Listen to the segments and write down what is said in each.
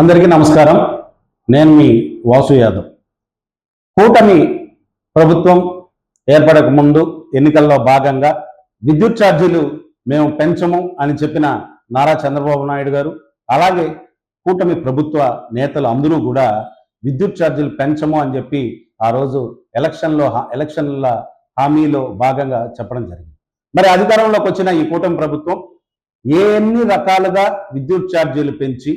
అందరికీ నమస్కారం. నేను మీ వాసు యాదవ్. కూటమి ప్రభుత్వం ఏర్పడక ముందు ఎన్నికల్లో భాగంగా విద్యుత్ ఛార్జీలు మేము పెంచము అని చెప్పిన నారా చంద్రబాబు నాయుడు గారు అలాగే కూటమి ప్రభుత్వ నేతలు అందరూ కూడా విద్యుత్ ఛార్జీలు పెంచము అని చెప్పి ఆ రోజు ఎలక్షన్లో ఎలక్షన్ల హామీలో భాగంగా చెప్పడం జరిగింది. మరి అధికారంలోకి వచ్చిన ఈ కూటమి ప్రభుత్వం ఏ ఎన్ని రకాలుగా విద్యుత్ ఛార్జీలు పెంచి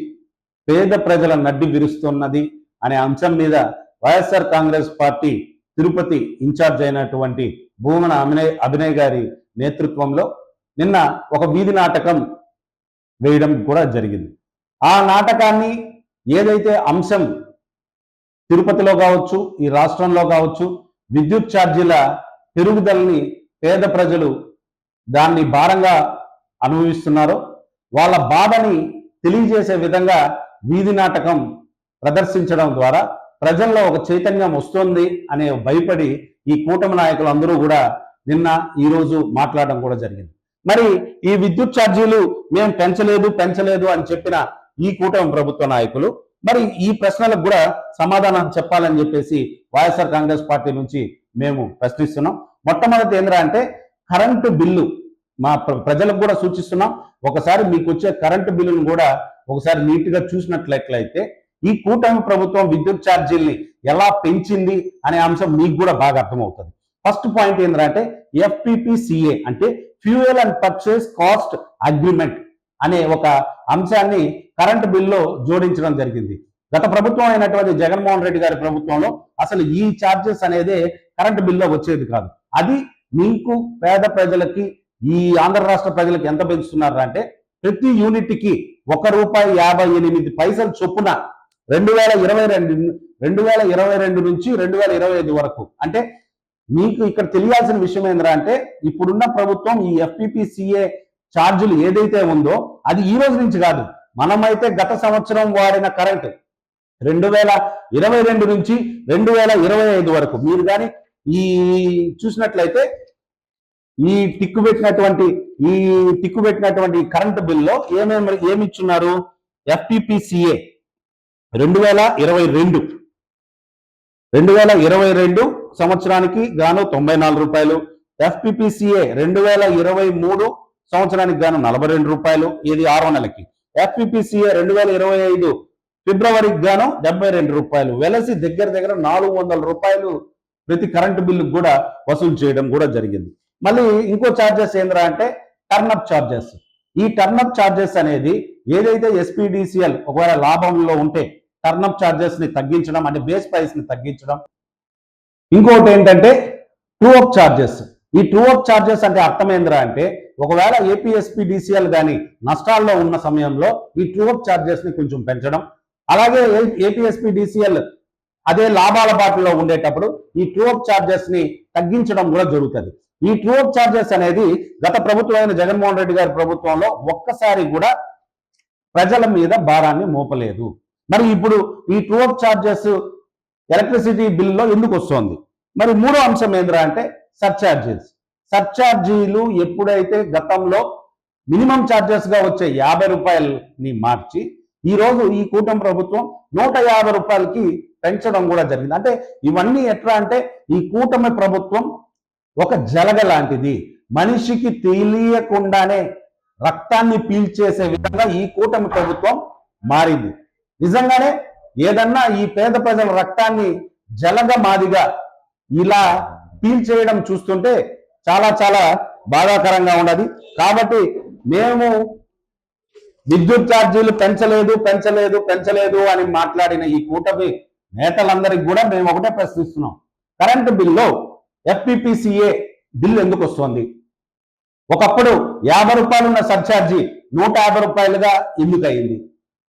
పేద ప్రజల నడ్డి విరుస్తున్నది అనే అంశం మీద YSR Congress party Tirupati in charge అయినటువంటి భూమన అభినయ్ అభినయ్ గారి నేతృత్వంలో నిన్న ఒక వీధి నాటకం వేయడం కూడా జరిగింది. ఆ నాటకాన్ని ఏదైతే అంశం తిరుపతిలో కావచ్చు ఈ రాష్ట్రంలో కావచ్చు విద్యుత్ ఛార్జీల పెరుగుదలని పేద ప్రజలు దాన్ని భారంగా అనుభవిస్తున్నారో వాళ్ళ బాధని తెలియజేసే విధంగా వీధి నాటకం ప్రదర్శించడం ద్వారా ప్రజల్లో ఒక చైతన్యం వస్తుంది అనే భయపడి ఈ కూటమి నాయకులు అందరూ కూడా నిన్న ఈ రోజు మాట్లాడడం కూడా జరిగింది. మరి ఈ విద్యుత్ ఛార్జీలు మేము పెంచలేదు పెంచలేదు అని చెప్పిన ఈ కూటమి ప్రభుత్వ నాయకులు మరి ఈ ప్రశ్నలకు కూడా సమాధానం చెప్పాలని చెప్పేసి వైఎస్ఆర్ కాంగ్రెస్ పార్టీ నుంచి మేము ప్రశ్నిస్తున్నాం. మొట్టమొదటి ఏంద్రా అంటే కరెంటు బిల్లు మా ప్ర- ప్రజలకు కూడా సూచిస్తున్నాం. ఒకసారి మీకు వచ్చే కరెంటు బిల్లును కూడా ఒకసారి నీట్గా చూసినట్లయితే ఈ కూటమి ప్రభుత్వం విద్యుత్ ఛార్జీల్ని ఎలా పెంచింది అనే అంశం మీకు కూడా బాగా అర్థమవుతుంది. ఫస్ట్ పాయింట్ ఏంటంటే ఎఫ్పిపిసిఏ అంటే fuel and purchase cost agreement అనే ఒక అంశాన్ని కరెంట్ బిల్లో జోడించడం జరిగింది. గత ప్రభుత్వం అయినటువంటి జగన్మోహన్ రెడ్డి గారి ప్రభుత్వంలో అసలు ఈ ఛార్జెస్ అనేది కరెంటు బిల్లో వచ్చేది కాదు. అది మీకు పేద ప్రజలకి ఈ ఆంధ్ర రాష్ట్ర ప్రజలకు ఎంత పెంచుతున్నారు అంటే ప్రతి యూనిట్కి ఒక రూపాయి యాభై ఎనిమిది పైసలు చొప్పున రెండు వేల ఇరవై రెండు రెండు వేల ఇరవై రెండు నుంచి రెండు వేల ఇరవై ఐదు వరకు. అంటే మీకు ఇక్కడ తెలియాల్సిన విషయం ఏంద్రా అంటే ఇప్పుడున్న ప్రభుత్వం ఈ ఎఫ్పిపిసిఏ ఛార్జీలు ఏదైతే ఉందో అది ఈ రోజు నుంచి కాదు. మనమైతే గత సంవత్సరం వాడిన కరెంట్ రెండు వేల ఇరవై రెండు నుంచి రెండు వేల ఇరవై ఐదు వరకు. మీరు కానీ ఈ చూసినట్లయితే ఈ టిక్కు పెట్టినటువంటి ఈ టిక్కు పెట్టినటువంటి కరెంట్ బిల్లో ఏమేమి ఏమి ఇచ్చున్నారు ఎఫ్పిపిసిఏ రెండు వేల ఇరవై రెండు. రెండు వేల ఇరవై రెండు సంవత్సరానికి గాను తొంభై నాలుగు రూపాయలు. ఎఫ్పిపిసిఏ రెండు వేల ఇరవై మూడు సంవత్సరానికి గాను నలభై రెండు రూపాయలు. ఇది ఆరో నెలకి. ఎఫ్పిపిసిఏ రెండు వేల ఇరవై ఐదు ఫిబ్రవరికి గాను డెబ్బై రెండు రూపాయలు. వెలసి దగ్గర దగ్గర నాలుగు వందల రూపాయలు ప్రతి కరెంటు బిల్లుకు కూడా వసూలు చేయడం కూడా జరిగింది. మళ్ళీ ఇంకో ఛార్జెస్ ఏంద్రా అంటే టర్నప్ ఛార్జెస్ ఈ టర్నప్ ఛార్జెస్ అనేది ఏదైతే ఎస్పీడిసిఎల్ ఒకవేళ లాభంలో ఉంటే టర్నప్ ఛార్జెస్ని తగ్గించడం అంటే బేస్ ప్రైస్ని తగ్గించడం. ఇంకోటి ఏంటంటే ట్రూ అప్ ఛార్జెస్ ఈ ట్రూ అప్ ఛార్జెస్ అంటే అర్థం ఏంద్రా అంటే ఒకవేళ ఏపీఎస్పీడిసిఎల్ కానీ నష్టాల్లో ఉన్న సమయంలో ఈ ట్రూ అప్ ఛార్జెస్ని కొంచెం పెంచడం. అలాగే ఏపీఎస్పీడిసిఎల్ అదే లాభాల బాటలో ఉండేటప్పుడు ఈ ట్రూ అప్ ఛార్జెస్ని తగ్గించడం కూడా జరుగుతుంది. ఈ ట్రూ అప్ ఛార్జెస్ అనేది గత ప్రభుత్వం అయిన జగన్మోహన్ రెడ్డి గారి ప్రభుత్వంలో ఒక్కసారి కూడా ప్రజల మీద భారాన్ని మోపలేదు. మరి ఇప్పుడు ఈ ట్రూ అప్ ఛార్జెస్ ఎలక్ట్రిసిటీ బిల్లులో ఎందుకు వస్తుంది? మరి మూడో అంశం ఏంద్రా అంటే సర్ఛార్జెస్ సర్ఛార్జీలు ఎప్పుడైతే గతంలో మినిమం చార్జెస్గా వచ్చే యాభై రూపాయలని మార్చి ఈ రోజు ఈ కూటమి ప్రభుత్వం నూట యాభై రూపాయలకి పెంచడం కూడా జరిగింది. అంటే ఇవన్నీ ఎట్లా అంటే ఈ కూటమి ప్రభుత్వం ఒక జలగ లాంటిది. మనిషికి తెలియకుండానే రక్తాన్ని పీల్చేసే విధంగా ఈ కూటమి ప్రభుత్వం మారింది. నిజంగానే ఏదన్నా ఈ పేద ప్రజల రక్తాన్ని జలగ మాదిగా ఇలా పీల్చేయడం చూస్తుంటే చాలా చాలా బాధాకరంగా ఉన్నది. కాబట్టి మేము విద్యుత్ ఛార్జీలు పెంచలేదు పెంచలేదు పెంచలేదు అని మాట్లాడిన ఈ కూటమి నేతలందరికీ కూడా మేము ఒకటే ప్రశ్నిస్తున్నాం. కరెంటు బిల్లు ఎఫ్పిపిసిఏ బిల్ ఎందుకు వస్తుంది? ఒకప్పుడు యాభై రూపాయలు ఉన్న సర్ఛార్జీ నూట యాభై రూపాయలుగా ఎందుకు అయింది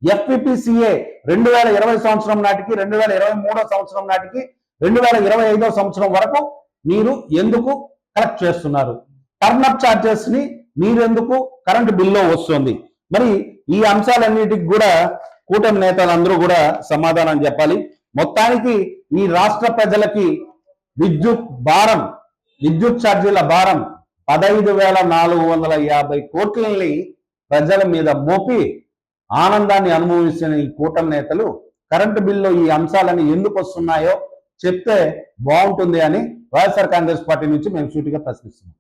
ఎఫ్పిపిసిఏ రెండు వేల ఇరవై సంవత్సరం నాటికి రెండు వేల ఇరవై మూడో సంవత్సరం నాటికి రెండు వేల ఇరవై ఐదో సంవత్సరం వరకు మీరు ఎందుకు కలెక్ట్ చేస్తున్నారు? టర్నప్ ఛార్జెస్ని మీరెందుకు కరెంటు బిల్లో వస్తుంది? మరి ఈ అంశాలన్నిటికి కూడా కూటమి నేతలందరూ కూడా సమాధానం చెప్పాలి. మొత్తానికి ఈ రాష్ట్ర ప్రజలకి విద్యుత్ భారం విద్యుత్ ఛార్జీల భారం పదహైదు వేల నాలుగు వందల యాభై కోట్లని ప్రజల మీద మోపి ఆనందాన్ని అనుభవించిన ఈ కూటమి నేతలు కరెంటు బిల్లు ఈ అంశాలని ఎందుకు వస్తున్నాయో చెప్తే బాగుంటుంది అని వైఎస్ఆర్ కాంగ్రెస్ పార్టీ నుంచి మేము సూటిగా ప్రశ్నిస్తున్నాం.